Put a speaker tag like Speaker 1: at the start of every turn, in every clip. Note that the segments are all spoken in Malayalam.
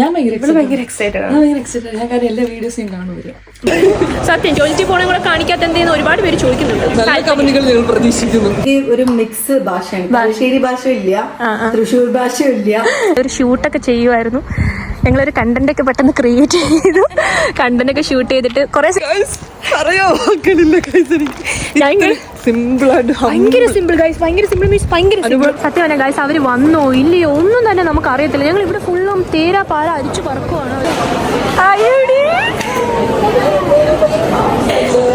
Speaker 1: ഞാൻ ഭയങ്കര
Speaker 2: എക്സൈറ്റഡ്
Speaker 1: ഞാൻ ഭയങ്കര എക്സൈറ്റഡ് ഞാൻ കാര്യം എല്ലാ വീഡിയോസും കാണുമല്ലോ
Speaker 2: സത്യം ജോലിറ്റി പോണെ കൂടെ കാണിക്കാത്ത എന്തെന്ന് ഒരുപാട് പേര് ചോദിക്കുന്നുണ്ട്.
Speaker 1: നല്ല കമന്റുകൾ ഞങ്ങൾ പ്രതീക്ഷിക്കുന്നു.
Speaker 3: ഒരു മിക്സ് ഭാഷയാണ്. ബാലുശ്ശേരി ഭാഷ ഇല്ല തൃശ്ശൂർ ഭാഷ ഇല്ല
Speaker 2: ഒരു ഷൂട്ടൊക്കെ ചെയ്യുമായിരുന്നു ഞങ്ങളൊരു കണ്ടന്റ് ഒക്കെ പെട്ടെന്ന് ക്രിയേറ്റ് ചെയ്തു. കണ്ടന്റ് ഒക്കെ ഷൂട്ട് ചെയ്തിട്ട് കുറെ
Speaker 1: അറിയോ വാക്കുകളില്ല guys എനിക്ക്.
Speaker 2: ഭയങ്കര
Speaker 1: സിമ്പിൾ ആയിട്ട്
Speaker 2: ഭയങ്കര സിമ്പിൾ ഗൈസ് ഭയങ്കര സിമ്പിൾ മീൻസ് ഭയങ്കര സത്യം സത്യമല്ല ഗൈസ് അവർ വന്നോ ഇല്ലയോ ഒന്നും തന്നെ നമുക്ക് അറിയത്തില്ല. ഞങ്ങൾ ഇവിടെ ഫുള്ളും തേരാ പാല അരിച്ചു പറക്കുവാണ്. അയ്യടി.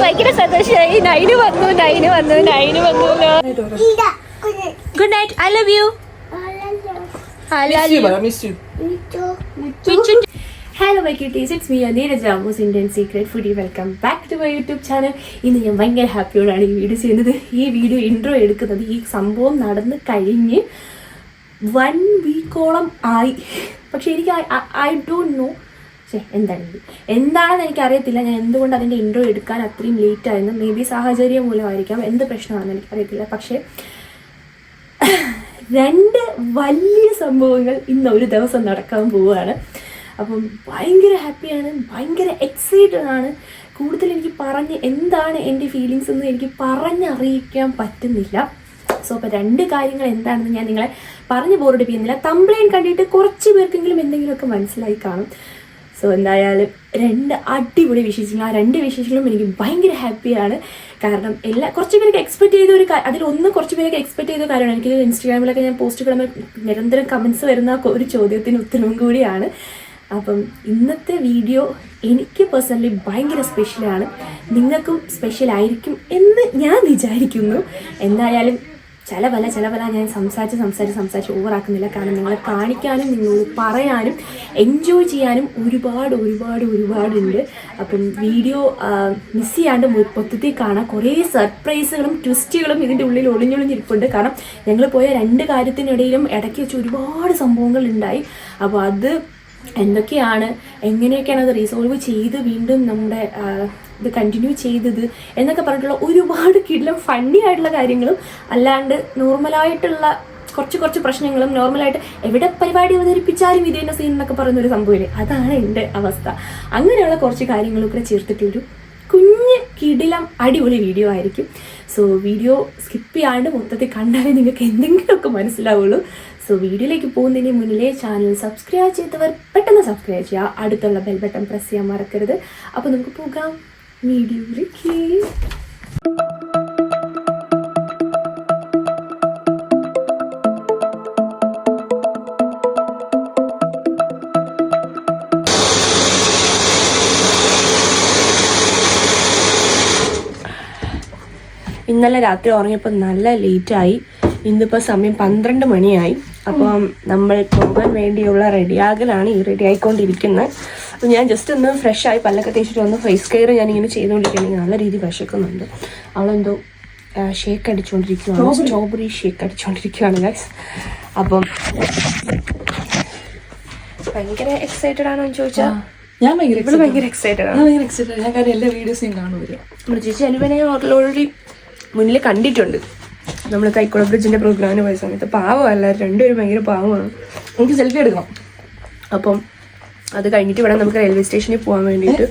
Speaker 2: ഭയങ്കര സന്തോഷമായി നൈന് വന്നു നൈന് വന്നു നൈന് വന്നു. Good night I love you
Speaker 1: miss you
Speaker 2: hello my cuties it's me Aneera Jamos Indian secret foodie welcome back to my YouTube channel ഇന്ന് ഞാൻ ഭയങ്കര ഹാപ്പിയോടാണ് ഈ വീഡിയോ ചെയ്യുന്നത്. ഈ വീഡിയോ ഇൻട്രോ എടുക്കുന്നത് ഈ സംഭവം നടന്ന് കഴിഞ്ഞ് വൺ വീക്കോളം ആയി. പക്ഷെ എനിക്ക് ഐ ഡോണ്ട് നോ പക്ഷേ എന്താണ് എന്താണെന്ന് എനിക്കറിയത്തില്ല. ഞാൻ എന്തുകൊണ്ട് അതിന്റെ ഇൻട്രോ എടുക്കാൻ അത്രയും ലേറ്റ് ആയിരുന്നു മേ ബി സാഹചര്യം മൂലമായിരിക്കാം. എന്ത് പ്രശ്നമാണെന്ന് എനിക്കറിയത്തില്ല. പക്ഷേ രണ്ട് വലിയ സംഭവങ്ങൾ ഇന്ന് ഒരു ദിവസം നടക്കാൻ പോവുകയാണ്. അപ്പം ഭയങ്കര ഹാപ്പിയാണ് ഭയങ്കര എക്സൈറ്റഡ് ആണ്. കൂടുതൽ എനിക്ക് പറഞ്ഞ് എന്താണ് എന്റെ ഫീലിങ്സ് എന്ന് എനിക്ക് പറഞ്ഞറിയിക്കാൻ പറ്റുന്നില്ല. സോ അപ്പോൾ രണ്ട് കാര്യങ്ങൾ എന്താണെന്ന് ഞാൻ നിങ്ങളെ പറഞ്ഞു ബോറടിപ്പിക്കുന്നില്ല തമ്പ്ലൈൻ കണ്ടിട്ട് കുറച്ച് പേർക്കെങ്കിലും എന്തെങ്കിലുമൊക്കെ മനസ്സിലായി കാണും. സോ എന്തായാലും രണ്ട് അടിപൊളി വിശേഷങ്ങൾ. ആ രണ്ട് വിശേഷങ്ങളും എനിക്ക് ഭയങ്കര ഹാപ്പിയാണ് കാരണം എല്ലാ കുറച്ച് പേർക്ക് എക്സ്പെക്ട് ചെയ്ത ഒരു അതിലൊന്ന് കുറച്ച് പേർക്ക് എക്സ്പെക്ട് ചെയ്ത കാര്യമാണ്. എനിക്ക് ഇൻസ്റ്റാഗ്രാമിലൊക്കെ ഞാൻ പോസ്റ്റ് കളുമ്പോൾ നിരന്തരം കമൻസ് വരുന്ന ഒരു ചോദ്യത്തിന് ഉത്തരവും കൂടിയാണ്. അപ്പം ഇന്നത്തെ വീഡിയോ എനിക്ക് പേഴ്സണലി ഭയങ്കര സ്പെഷ്യലാണ് നിങ്ങൾക്കും സ്പെഷ്യൽ ആയിരിക്കും എന്ന് ഞാൻ വിചാരിക്കുന്നു. എന്തായാലും ചില പല ചില പല ഞാൻ സംസാരിച്ച് സംസാരിച്ച് സംസാരിച്ച് ഓവറാക്കുന്നില്ല. കാരണം നിങ്ങളെ കാണിക്കാനും നിങ്ങളോട് പറയാനും എൻജോയ് ചെയ്യാനും ഒരുപാട് ഒരുപാട് ഒരുപാടുണ്ട്. അപ്പം വീഡിയോ മിസ് ചെയ്യാണ്ട് മൊത്തത്തിൽ കാണാം കുറേ സർപ്രൈസുകളും ട്വിസ്റ്റുകളും ഇതിന്റെ ഉള്ളിൽ ഒളിഞ്ഞൊളിഞ്ഞിരിപ്പുണ്ട്. കാരണം ഞങ്ങൾ പോയ രണ്ട് കാര്യത്തിനിടയിലും ഇടയ്ക്ക് വെച്ച് ഒരുപാട് സംഭവങ്ങൾ ഉണ്ടായി അപ്പോൾ അത് എന്തൊക്കെയാണ് എങ്ങനെയൊക്കെയാണ് അത് റിസോൾവ് ചെയ്ത് വീണ്ടും നമ്മുടെ ഇത് കണ്ടിന്യൂ ചെയ്തത് എന്നൊക്കെ പറഞ്ഞിട്ടുള്ള ഒരുപാട് കിടിലം ഫണ്ണി ആയിട്ടുള്ള കാര്യങ്ങളും അല്ലാണ്ട് നോർമലായിട്ടുള്ള കുറച്ച് കുറച്ച് പ്രശ്നങ്ങളും നോർമലായിട്ട് എവിടെ പരിപാടി അവതരിപ്പിച്ചാലും ഇത് തന്നെ സീൻ എന്നൊക്കെ പറയുന്ന ഒരു സംഭവമില്ലേ അതാണ് എന്റെ അവസ്ഥ. അങ്ങനെയുള്ള കുറച്ച് കാര്യങ്ങളൊക്കെ ചേർത്തിട്ടൊരു കുഞ്ഞ് കിടിലം അടിപൊളി വീഡിയോ ആയിരിക്കും. സോ വീഡിയോ സ്കിപ്പ് ചെയ്യാണ്ട് മൊത്തത്തിൽ കണ്ടാലേ നിങ്ങൾക്ക് എന്തെങ്കിലുമൊക്കെ മനസ്സിലാവുള്ളൂ. സോ വീഡിയോയിലേക്ക് പോകുന്നതിന് മുന്നിലേ ചാനൽ സബ്സ്ക്രൈബ് ചെയ്തവർ പെട്ടെന്ന് സബ്സ്ക്രൈബ് ചെയ്യുക. അടുത്തുള്ള ബെൽ ബട്ടൺ പ്രസ് ചെയ്യാൻ മറക്കരുത്. അപ്പോൾ നമുക്ക് പോകാം. വീഡിയോയിലേക്ക് ഇന്നലെ രാത്രി ഉറങ്ങിയപ്പോൾ നല്ല ലേറ്റായി ഇന്നിപ്പോൾ സമയം പന്ത്രണ്ട് മണിയായി അപ്പം നമ്മൾ പോകാൻ വേണ്ടിയുള്ള റെഡിയാകലാണ് ഈ റെഡി ആയിക്കൊണ്ടിരിക്കുന്നത് അപ്പം ഞാൻ ജസ്റ്റ് ഒന്ന് ഫ്രഷ് ആയി പല്ലൊക്കെ തേച്ചിട്ട് വന്ന് ഫേസ് കെയർ ഞാൻ ഇങ്ങനെ ചെയ്തുകൊണ്ടിരിക്കുകയാണെങ്കിൽ നല്ല രീതിയിൽ വിശക്കുന്നുണ്ട്. അവളെന്തോ ഷേക്ക് അടിച്ചുകൊണ്ടിരിക്കുകയാണ് സ്ട്രോബെറി ഷേക്ക് അടിച്ചുകൊണ്ടിരിക്കുകയാണ് ഗൈസ് അപ്പം ഭയങ്കര എക്സൈറ്റഡ് ആണോ എന്ന് ചോദിച്ചാൽ
Speaker 1: ഞാൻ ഭയങ്കര
Speaker 2: എക്സൈറ്റഡ് ആണ്.
Speaker 1: ഭയങ്കര എക്സൈറ്റഡ് ഞാൻ കാര്യം എല്ലാ വീഡിയോസും കാണുമല്ലോ
Speaker 2: നമ്മുടെ ചേച്ചി അനുപനെ ഓൾറെഡി മുന്നിൽ കണ്ടിട്ടുണ്ട്. നമ്മൾ കൈക്കുള ബ്രിഡ്ജിന്റെ പ്രോഗ്രാമിന് പോയ സമയത്ത്. പാവമല്ല രണ്ടുപേരും ഭയങ്കര പാവമാണ്. എനിക്ക് സെൽഫി എടുക്കണം. അപ്പം അത് കഴിഞ്ഞിട്ട് ഇവിടെ നമുക്ക് റെയിൽവേ സ്റ്റേഷനിൽ പോകാൻ വേണ്ടിയിട്ട്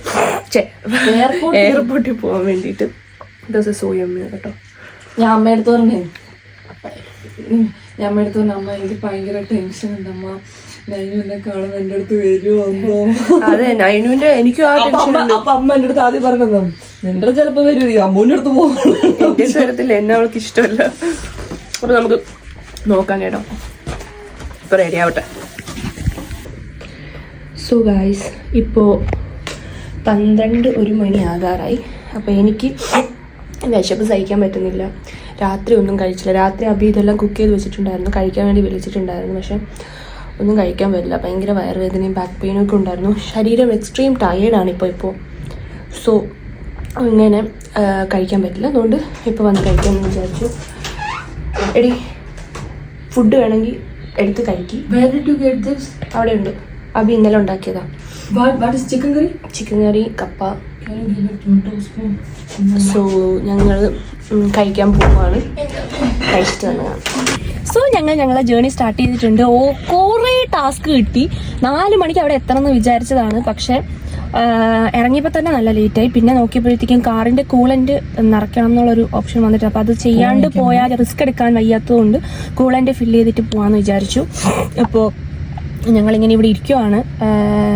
Speaker 2: എയർപോർട്ടിൽ പോകാൻ വേണ്ടിയിട്ട് ദിവസം സോയമ്മ കേട്ടോ.
Speaker 1: ഞാൻ അമ്മയടുത്ത് പറഞ്ഞേ ഞാൻ അമ്മയെടുത്ത് പറഞ്ഞു അമ്മ എനിക്ക് ഭയങ്കര ടെൻഷൻ ഉണ്ട്. അമ്മ നൈനുവിനെ കാണുമ്പോൾ എന്റെ അടുത്ത് വരുമോ
Speaker 2: അതെ നൈനുവിന്റെ എനിക്കും ആ ടെൻഷൻ
Speaker 1: അപ്പൊ അമ്മ എന്റെ അടുത്ത് ആദ്യം പറഞ്ഞത് നിന്റെ ചിലപ്പോ വരും അമ്മൂന്റെ അടുത്ത് പോകും
Speaker 2: എന്റെ സ്വരത്തിൽ എന്നെ അവൾക്ക് ഇഷ്ടമല്ല. അപ്പൊ നമുക്ക് നോക്കാം കേട്ടോ. ഇപ്പൊ റെഡി ആവട്ടെ. സോ ഗായ്സ് ഇപ്പോൾ പന്ത്രണ്ട് ഒരു മണി ആകാറായി. അപ്പോൾ എനിക്ക് വിശപ്പ് സഹിക്കാൻ പറ്റുന്നില്ല. രാത്രി ഒന്നും കഴിച്ചില്ല. രാത്രി അബി ഇതെല്ലാം കുക്ക് ചെയ്ത് വെച്ചിട്ടുണ്ടായിരുന്നു. കഴിക്കാൻ വേണ്ടി വിളിച്ചിട്ടുണ്ടായിരുന്നു. പക്ഷേ ഒന്നും കഴിക്കാൻ പറ്റില്ല. ഭയങ്കര വയറുവേദനയും ബാക്ക് പെയിനും ഒക്കെ ഉണ്ടായിരുന്നു. ശരീരം എക്സ്ട്രീം ടയേർഡാണ് ഇപ്പോൾ ഇപ്പോൾ സോ ഇങ്ങനെ കഴിക്കാൻ പറ്റില്ല. അതുകൊണ്ട് ഇപ്പോൾ വന്ന് കഴിക്കാമെന്ന് വിചാരിച്ചു. എടി ഫുഡ് വേണമെങ്കിൽ എടുത്ത് കഴിക്കും.
Speaker 1: Where to this?
Speaker 2: അവിടെ ഉണ്ട് അബി ഇന്നലെ ഉണ്ടാക്കിയതാ.
Speaker 1: ചിക്കൻ കറി
Speaker 2: ചിക്കൻ കറി കപ്പ? സോ ഞങ്ങൾ കഴിക്കാൻ പോവാണ്. കഴിച്ചിട്ട് സോ ഞങ്ങൾ ഞങ്ങളെ ജേർണി സ്റ്റാർട്ട് ചെയ്തിട്ടുണ്ട്. ഓ കുറേ ടാസ്ക് കിട്ടി. നാല് മണിക്ക് അവിടെ എത്തണം എന്ന് വിചാരിച്ചതാണ്. പക്ഷെ ഇറങ്ങിയപ്പോൾ തന്നെ നല്ല ലേറ്റായി പിന്നെ നോക്കിയപ്പോഴത്തേക്കും കാറിന്റെ കൂളന്റ് നിറയ്ക്കണം എന്നുള്ളൊരു ഓപ്ഷൻ വന്നിട്ട് അപ്പോൾ അത് ചെയ്യാണ്ട് പോയാൽ റിസ്ക് എടുക്കാൻ വയ്യാത്തതുകൊണ്ട് കൂളന്റ് ഫില്ല് ചെയ്തിട്ട് പോകാമെന്ന് വിചാരിച്ചു. അപ്പോൾ ഞങ്ങളിങ്ങനെ ഇവിടെ ഇരിക്കുവാണ്.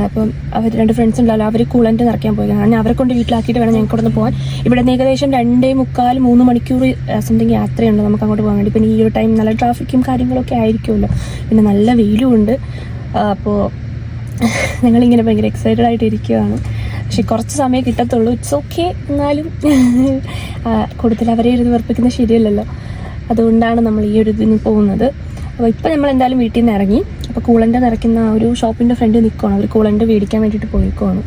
Speaker 2: അപ്പം അവർ രണ്ട് ഫ്രണ്ട്സ് ഉണ്ടല്ലോ അവർ കൂളന്റ് നിറയ്ക്കാൻ പോയി അങ്ങനെ അവരെ കൊണ്ട് വീട്ടിലാക്കിയിട്ട് വേണം ഞങ്ങൾക്ക് ഇവിടെ പോകാൻ ഇവിടെ നിന്ന് ഏകദേശം രണ്ടേ മുക്കാൽ മൂന്ന് മണിക്കൂർ സംതിങ് യാത്രയുണ്ട് നമുക്ക് അങ്ങോട്ട് പോകാൻ വേണ്ടി. പിന്നെ ഈ ഒരു ടൈം നല്ല ട്രാഫിക്കും കാര്യങ്ങളൊക്കെ ആയിരിക്കുമല്ലോ. പിന്നെ നല്ല വെയിലും ഉണ്ട്. അപ്പോൾ ഞങ്ങളിങ്ങനെ ഭയങ്കര എക്സൈറ്റഡ് ആയിട്ട് ഇരിക്കുകയാണ് പക്ഷെ കുറച്ച് സമയം കിട്ടത്തുള്ളൂ. ഇറ്റ്സ് ഓക്കെ എന്നാലും കൂടുതൽ അവരെ ഇരുന്ന് വെറുപ്പിക്കുന്നത് ശരിയല്ലല്ലോ. അതുകൊണ്ടാണ് നമ്മൾ ഈ ഒരു ഇതിന് പോകുന്നത്. അപ്പോൾ ഇപ്പോൾ നമ്മൾ എന്തായാലും വീട്ടിൽ നിന്ന് ഇറങ്ങി. അപ്പോൾ കൂളന്റെ നിറയ്ക്കുന്ന ആ ഒരു ഷോപ്പിന്റെ ഫ്രണ്ട് നിൽക്കുകയാണ് അവർ കൂളന്റെ മേടിക്കാൻ വേണ്ടിയിട്ട് പോയിക്കുവാണ്.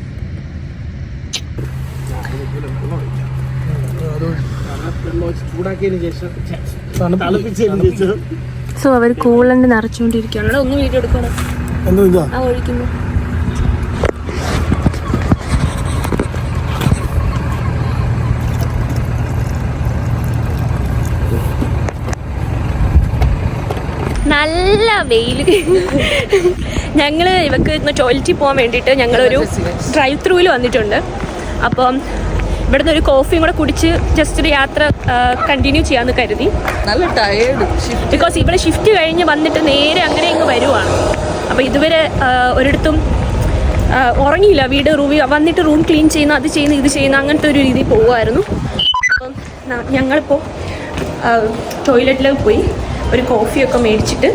Speaker 2: സോ അവർ കൂളന്റെ നിറച്ചുകൊണ്ടിരിക്കുകയാണ്. ഒന്ന് വീഡിയോ എടുക്കണം ആ ഒഴിക്കുന്നു. നല്ല വെയിൽ ഞങ്ങൾ ഇവക്ക് ഇന്ന് ടോയ്ലറ്റിൽ പോകാൻ വേണ്ടിയിട്ട് ഞങ്ങളൊരു ഡ്രൈവ് ത്രൂവിൽ വന്നിട്ടുണ്ട്. അപ്പം ഇവിടുന്ന് ഒരു കോഫിയും കൂടെ കുടിച്ച് ജസ്റ്റ് ഒരു യാത്ര കണ്ടിന്യൂ ചെയ്യാന്ന് കരുതി.
Speaker 1: നല്ല ടയേർഡ്
Speaker 2: ബിക്കോസ് ഇവിടെ ഷിഫ്റ്റ് കഴിഞ്ഞ് വന്നിട്ട് നേരെ അങ്ങനെ ഇങ്ങ് വരുവാണ്. അപ്പോൾ ഇതുവരെ ഒരിടത്തും ഉറങ്ങിയില്ല. വീട് റൂമിൽ വന്നിട്ട് റൂം ക്ലീൻ ചെയ്യുന്ന അത് ചെയ്യുന്ന ഇത് ചെയ്യുന്ന അങ്ങനത്തെ ഒരു രീതിയിൽ പോകുമായിരുന്നു അപ്പം ഞങ്ങളിപ്പോൾ ടോയ്ലറ്റിലേക്ക് പോയി. ഒരു കോഫിയൊക്കെ മേടിച്ചിട്ട്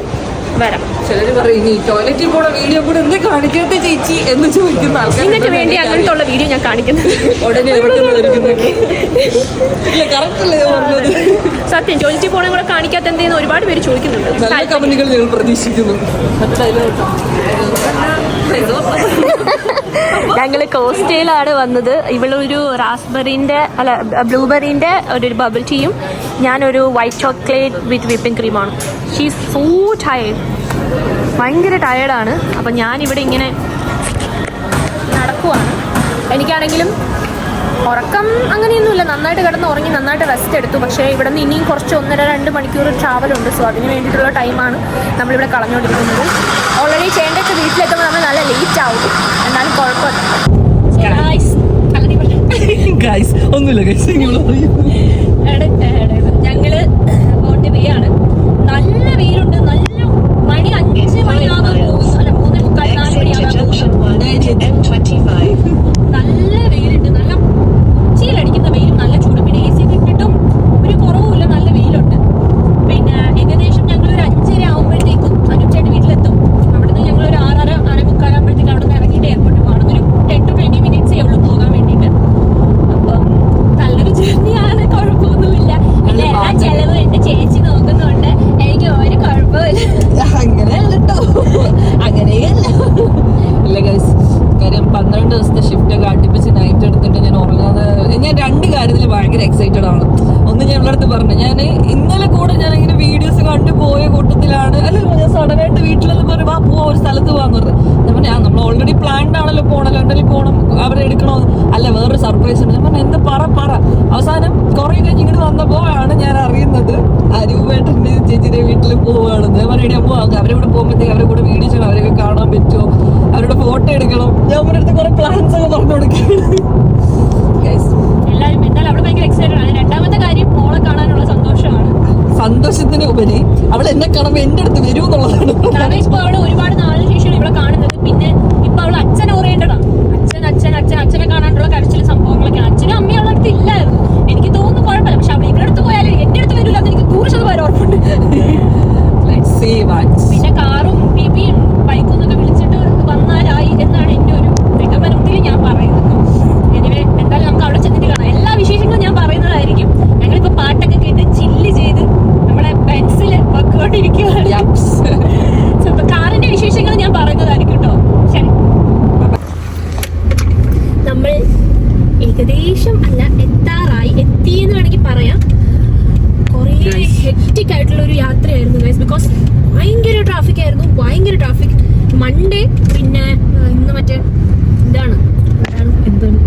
Speaker 2: വരാം.
Speaker 1: ചിലര് പറയും ടോയ്ലറ്റിൽ പോണ വീഡിയോ കൂടെ എന്ത് കാണിക്കട്ടെ ചേച്ചി? എന്ന് ചോദിക്കുന്ന ആൾക്കാർ
Speaker 2: നിങ്ങൾക്ക് വേണ്ടി അങ്ങനത്തെ ഉള്ള വീഡിയോ ഞാൻ കാണിക്കുന്നത്.
Speaker 1: ഉടനെ
Speaker 2: സത്യം ടോയ്ലറ്റിൽ പോകണേ കൂടെ കാണിക്കാത്ത എന്തെന്ന് ഒരുപാട് പേര് ചോദിക്കുന്നുണ്ട്.
Speaker 1: കമന്റുകൾ ഞങ്ങൾ പ്രതീക്ഷിക്കുന്നു.
Speaker 2: ഞങ്ങൾ കോസ്റ്റയിലാണ് വന്നത്. ഇവളൊരു റാസ്ബെറിന്റെ അല്ല ബ്ലൂബെറിന്റെ ഒരു ബബിൾ ടീയും ഞാനൊരു വൈറ്റ് ചോക്ലേറ്റ് വിത്ത് വിപ്പിംഗ് ക്രീമാണ്. ഷീ സോ ടയേർഡ് ഭയങ്കര ടയേർഡാണ് അപ്പം ഞാനിവിടെ ഇങ്ങനെ നടക്കുവാണ്. എനിക്കാണെങ്കിലും ഉറക്കം അങ്ങനെയൊന്നുമില്ല. നന്നായിട്ട് കിടന്ന് ഉറങ്ങി നന്നായിട്ട് റെസ്റ്റ് എടുത്തു. പക്ഷേ ഇവിടെ നിന്ന് ഇനിയും കുറച്ച് ഒന്നര രണ്ട് മണിക്കൂർ ട്രാവലുണ്ട് സോ അതിന് വേണ്ടിയിട്ടുള്ള ടൈമാണ് നമ്മളിവിടെ കളഞ്ഞുകൊണ്ടിരിക്കുന്നത്. ഓൾറെഡി ചേണ്ടൊക്കെ വീട്ടിലെത്തുമ്പോൾ നമ്മൾ നല്ല ലേറ്റ് ആവും. എന്നാലും കുഴപ്പമില്ല.
Speaker 1: ഗൈസ് ഒന്നുമില്ല ഗൈസ് നിങ്ങൾ പറയൂ
Speaker 2: ഞങ്ങൾ ഓണ്ടി വേ ആണ് നല്ല വെയിലുണ്ട് നല്ല മണി അഞ്ച് മണിയാവാൻ പോകുന്നു അല്ല മൂന്നേ മുക്കാൽ നാല് മണിയാവാൻ പോകുന്നു നല്ല വെയിലുണ്ട് നല്ല ഉച്ചയിലടിക്കുന്ന വെയിലും നല്ല ചൂട് പിന്നെ എ സി ഇട്ടിട്ടും ഒരു കുറവുമില്ല നല്ല വെയിലുണ്ട് പിന്നെ ഏകദേശം ഞങ്ങൾ ഒരു അഞ്ചര ആകുമ്പോഴത്തേക്കും അനുച്ചായിട്ട് വീട്ടിലെത്തും അവിടുന്ന് ഞങ്ങൾ ഒരു ആറര അര മുക്കാലാകുമ്പോഴത്തേക്കും അവിടെ നിന്ന് ഇറങ്ങിയിട്ട് എയർപോർട്ടിൽ പോകണം ഒരു ടെൻ ടു ട്വന്റി മിനിറ്റ്സേ ഉള്ളൂ പോകാൻ വേണ്ടിയിട്ട് അപ്പം നല്ലൊരു ജേർണിയാണ് കുഴപ്പമൊന്നുമില്ല പിന്നെ എല്ലാ ചെലവും എന്റെ ചേച്ചി നോക്കുന്നുണ്ട് എനിക്ക് ഒരു കുഴപ്പമില്ല
Speaker 1: അങ്ങനെയല്ല കേട്ടോ അങ്ങനെയല്ല ഇല്ല ഗൈസ് കാര്യം പന്ത്രണ്ട് ദിവസത്തെ ഷിഫ്റ്റ് ഒക്കെ അടുപ്പിച്ച് നൈറ്റ് എടുത്തിട്ട് ഞാൻ ഉറങ്ങാതെ ഞാൻ രണ്ട് കാര്യത്തിൽ ഭയങ്കര എക്സൈറ്റഡ് ആണ് ഒന്ന് ഞാൻ ഇവിടെ അടുത്ത് പറഞ്ഞു ഞാൻ ഇന്നലെ കൂടെ ഞാൻ ഇങ്ങനെ വീഡിയോസ് കണ്ടു പോയ കൂട്ടത്തിലാണ് അല്ല ഞാൻ സഡൻ ആയിട്ട് വീട്ടിലെന്ന് പറയും ആ പോവാ ഒരു സ്ഥലത്ത് പോവാന്ന് പറഞ്ഞു ഞാൻ പറഞ്ഞു ആ നമ്മൾ ഓൾറെഡി പ്ലാൻഡ് ആണല്ലോ പോണം ലണ്ടനിൽ പോകണം അവരെ എടുക്കണോ അല്ല വേറൊരു സർപ്രൈസ് ഉണ്ട് ഞാൻ പറഞ്ഞു എന്ത് പറ പറ അവസാനം കുറെ കഴിഞ്ഞ് ഇങ്ങോട്ട് വന്നപ്പോഴാണ് ഞാൻ അറിയുന്നത് അരൂപേട്ടന്റെ ചേച്ചിയുടെ വീട്ടിൽ പോവുകയാണെന്ന് ഞാൻ പറയണേ അമ്മോ അവരെ കൂടെ പോകുമ്പോഴത്തേക്ക് അവരെ കൂടെ വീഡിയോ ചെയ്യണം അവരൊക്കെ കാണാൻ പറ്റുമോ അവരുടെ ഫോട്ടോ എടുക്കണം. ഞാൻ അവരുടെ അടുത്ത് കുറെ പ്ലാൻസ് ഒക്കെ പറഞ്ഞു കൊടുക്കുകയാണ്
Speaker 2: എല്ലാവരും എന്തായാലും അവിടെ ഭയങ്കര എക്സൈറ്റഡ് ആണ്. രണ്ടാമത്തെ കാര്യം മോളെ കാണാനുള്ള സന്തോഷമാണ്.
Speaker 1: സന്തോഷത്തിന് ഉപരി അവൾ എന്നെ കാണുമ്പോൾ എന്റെ അടുത്ത് വരും എന്നുള്ളതാണ്.
Speaker 2: ഇപ്പൊ അവൾ ഒരുപാട് നാളിന് ശേഷമാണ് ഇവിടെ കാണുന്നത്. പിന്നെ ഇപ്പൊ അവൾ അച്ഛൻ ഓറിയന്റഡ് ആണ് അച്ഛൻ അച്ഛൻ അച്ഛൻ അച്ഛനെ കാണാനുള്ള കരച്ചിലും സംഭവങ്ങളൊക്കെ അച്ഛനും അമ്മയും അവളുടെ അടുത്ത് ഇല്ലായിരുന്നു. എനിക്ക് തോന്നുന്നു കുഴപ്പമില്ല. പക്ഷെ അവൾ ഇവരുടെ അടുത്ത് പോയാലും എന്റെ അടുത്ത് വരില്ല എന്ന് എനിക്ക് നൂറ് ശതമാനം ഉറപ്പുണ്ട്
Speaker 1: Let's see what.
Speaker 2: പിന്നെ കാറും ബിബിയും ബൈക്കും എന്നൊക്കെ വിളിച്ചിട്ട് വന്നാലായി എന്നാണ് എന്റെ ഒരു നിഗമനത്തിൽ ഞാൻ പറയുന്നത് എനിവേ എന്തായാലും നമുക്ക് അവിടെ ചെന്നിട്ട് കാണാം എല്ലാ വിശേഷങ്ങളും ഞാൻ പറയുന്നതായിരിക്കും ഞങ്ങളിപ്പോ പാട്ടൊക്കെ കേട്ട് ചില്ല് ചെയ്ത് നമ്മുടെ ബെൻസിൽ ചിലപ്പോ കാറിന്റെ വിശേഷങ്ങൾ ഞാൻ പറയുന്നതായിരിക്കും കേട്ടോ. ശരി. നമ്മൾ ഏകദേശം അല്ല എത്താറായി. എത്തി എന്ന് വേണമെങ്കിൽ പറയാം. കുറേ ഹെക്റ്റിക് ആയിട്ടുള്ള ഒരു യാത്രയായിരുന്നു ഗൈസ് ബിക്കോസ് ഭയങ്കര ട്രാഫിക് ആയിരുന്നു ഭയങ്കര ട്രാഫിക് മൺഡേ പിന്നെ ഇന്ന് മറ്റേ ഇതാണ്. എന്താണ്?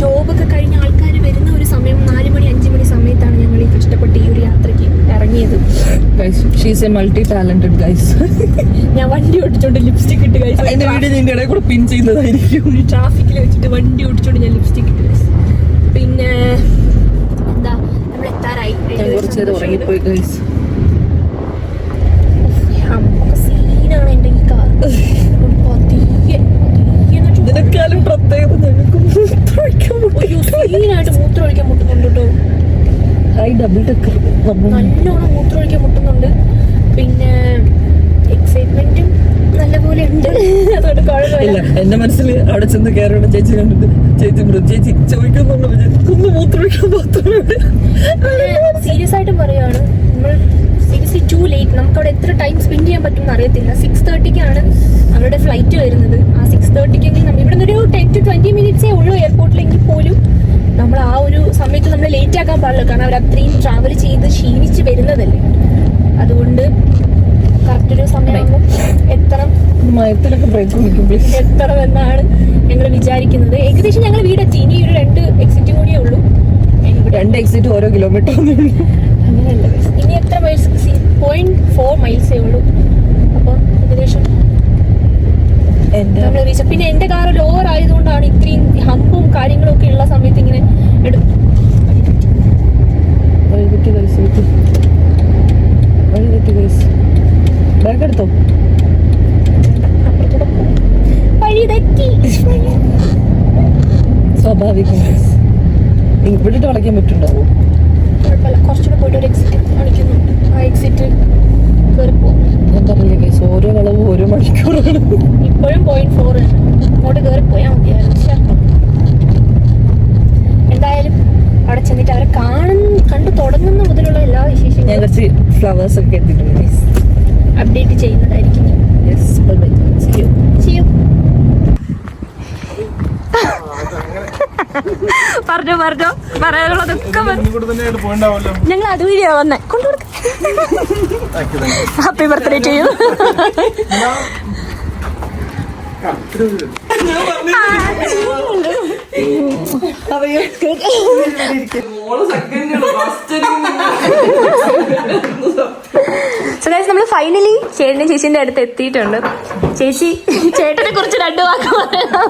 Speaker 2: ജോബൊക്കെ കഴിഞ്ഞ ആൾക്കാർ വരുന്ന ഒരു സമയം നാല് മണി അഞ്ച് മണി സമയത്താണ് ഞങ്ങൾ ഈ കഷ്ടപ്പെട്ട് ഈ ഒരു യാത്രയ്ക്ക് ഇറങ്ങിയത്.
Speaker 1: She's a multi talented guys
Speaker 2: ഞാൻ വണ്ടി ഓടിച്ചോണ്ട് ലിപ്സ്റ്റിക് ഇട്ട് കഴിച്ചു
Speaker 1: വീഡിയോ നിന്റെ ഇടയിൽ കൂടെ പിൻ ചെയ്യുന്നതായിരിക്കും.
Speaker 2: ട്രാഫിക്കിൽ വെച്ചിട്ട് വണ്ടി ഓടിച്ചോണ്ട് ഞാൻ ലിപ്സ്റ്റിക് ഇട്ട് കഴിച്ചു പിന്നെ എന്താ നമ്മൾ എത്താറായി.
Speaker 1: ഞാൻ കുറച്ച് നേരം ഉറങ്ങിപ്പോയി ഗൈസ്
Speaker 2: സീനാണ് എന്റെ ഈ കാർ എന്ന്
Speaker 1: പ്രത്യേകം പ്രത്യേകത ഞങ്ങൾക്ക് മൂത്രമൊഴിക്കാൻ
Speaker 2: മൂത്രം ഒഴിക്കാൻ മുട്ടുന്നുണ്ട് കേട്ടോ.
Speaker 1: ഐ ഡബിൾ ടെക്കർ
Speaker 2: നല്ലോണം മൂത്രം ഒഴിക്കാൻ മുട്ടുന്നുണ്ട്. പിന്നെ എക്സൈറ്റ്മെന്റും നല്ലപോലെ ഉണ്ട് അതുകൊണ്ട്
Speaker 1: ഇല്ല
Speaker 2: കുഴപ്പമില്ല
Speaker 1: എന്റെ മനസ്സിൽ അവിടെ ചെന്ന് കയറിയുടെ ചേച്ചി കണ്ടിട്ട് ചേച്ചി ചേച്ചി ചോദിക്കുന്നുണ്ടോ. ഒന്ന് മൂത്രമൊഴിക്കാൻ മാത്രമേ
Speaker 2: സീരിയസ് ആയിട്ടും പറയുകയാണ് നമ്മൾ സീരിയസ്ലി ടു ലേറ്റ് നമുക്ക് അവിടെ എത്ര ടൈം സ്പെൻഡ് ചെയ്യാൻ പറ്റും എന്ന് അറിയത്തില്ല സിക്സ് തേർട്ടിക്കാണ് അവരുടെ ഫ്ലൈറ്റ് വരുന്നത്. ആ സിക്സ് തേർട്ടിക്കെങ്കിൽ നമ്മൾ ഇവിടെ ഒരു ടെൻ ടു ട്വന്റി മിനിറ്റ്സേ ഉള്ളൂ എയർപോർട്ടിലെങ്കിൽ പോലും നമ്മൾ ആ ഒരു സമയത്ത് നമ്മൾ ലേറ്റ് ആക്കാൻ പാടില്ല. കാരണം അവർ അത്രയും ട്രാവൽ ചെയ്ത് ക്ഷീണിച്ച് വരുന്നതല്ലേ. അതുകൊണ്ട് കറക്റ്റ് ഒരു സമയമാകുമ്പോൾ എത്തണം.
Speaker 1: മയത്തിലൊക്കെ ബ്രേക്ക് വിളിക്കുമ്പോൾ
Speaker 2: എത്തണമെന്നാണ് ഞങ്ങൾ വിചാരിക്കുന്നത്. ഏകദേശം ഞങ്ങൾ വീടെത്തി. ഇനി ഒരു രണ്ട് എക്സിറ്റ് കൂടിയേ ഉള്ളൂ.
Speaker 1: രണ്ട് എക്സിറ്റ് ഓരോ കിലോമീറ്റർ
Speaker 2: അങ്ങനെയല്ല guys. ഇനി എത്ര മൈൽസ് പോയിന്റ് ഫോർ മൈൽസേ ഉള്ളൂ അപ്പോൾ ഏകദേശം നമ്മൾ റീച്ച് പിന്നെ എന്റെ കാർ ലോവർ ആയതുകൊണ്ടാണ് ഇത്രയും ഹമ്പും കാര്യങ്ങളും ഒക്കെ ഉള്ള സമയത്ത് ഇങ്ങനെ
Speaker 1: എടുക്കും എടുത്തോ? സ്വാഭാവികം ഇവിടെ അടയ്ക്കാൻ പറ്റുണ്ടാവോ
Speaker 2: കുഴപ്പമില്ല. കുറച്ചുകൂടെ പോയിട്ട് ഒരു എക്സിറ്റ് കാണിക്കുന്നുണ്ട് ആ എക്സിറ്റ് കയറി പോകും
Speaker 1: ഞാൻ പറഞ്ഞില്ല ഗൈസ് ഓരോ വളവും ഓരോ മണിക്കൂറാണ്.
Speaker 2: ഇപ്പോഴും പോയിന്റ് ഫോർ അങ്ങോട്ട് കയറി പോയാൽ മതിയായിരുന്നു ശ്ശെ. എന്തായാലും അവിടെ ചെന്നിട്ട് അവരെ കാണുന്ന കണ്ടു തുടങ്ങുന്ന മുതലുള്ള എല്ലാ
Speaker 1: ഞാൻ കുറച്ച് ഫ്ലവേഴ്സ് ഒക്കെ
Speaker 2: അപ്ഡേറ്റ് ചെയ്യുന്നതായിരിക്കും. പറഞ്ഞോ പറഞ്ഞോ. പറയാനുള്ളതൊക്കെ ഞങ്ങൾ അതുവഴിയാ വന്നേ. കൊണ്ടുകൊടുക്ക. ഹാപ്പി ബർത്ത്ഡേ ടു യു നമ്മൾ ഫൈനലി ചേട്ടനും ചേച്ചിന്റെ അടുത്ത് എത്തിയിട്ടുണ്ട്. ചേച്ചി ചേട്ടനെ കുറിച്ച് രണ്ടു വാക്ക് പറയണം.